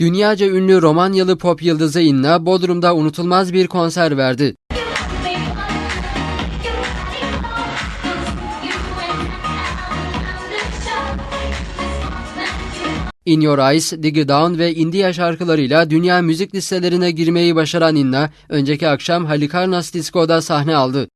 Dünyaca ünlü Romanyalı pop yıldızı Inna, Bodrum'da unutulmaz bir konser verdi. In Your Eyes, Dig Down ve India şarkılarıyla dünya müzik listelerine girmeyi başaran Inna, önceki akşam Halikarnas Disco'da sahne aldı.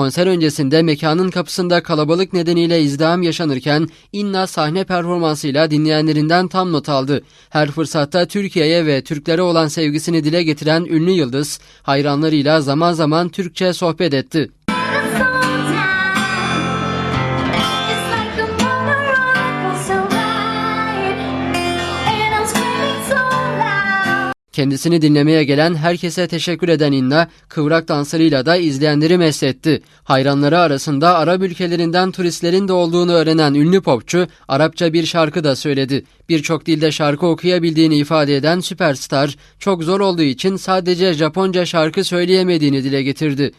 Konser öncesinde mekanın kapısında kalabalık nedeniyle izdiham yaşanırken Inna sahne performansıyla dinleyenlerinden tam not aldı. Her fırsatta Türkiye'ye ve Türklere olan sevgisini dile getiren ünlü yıldız, hayranlarıyla zaman zaman Türkçe sohbet etti. Kendisini dinlemeye gelen herkese teşekkür eden Inna, kıvrak danslarıyla da izleyenleri mest etti. Hayranları arasında Arap ülkelerinden turistlerin de olduğunu öğrenen ünlü popçu, Arapça bir şarkı da söyledi. Birçok dilde şarkı okuyabildiğini ifade eden süperstar, çok zor olduğu için sadece Japonca şarkı söyleyemediğini dile getirdi.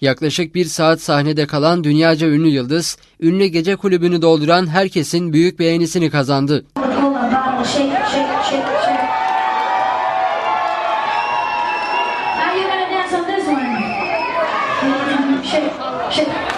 Yaklaşık bir saat sahnede kalan dünyaca ünlü yıldız, ünlü gece kulübünü dolduran herkesin büyük beğenisini kazandı. Shake.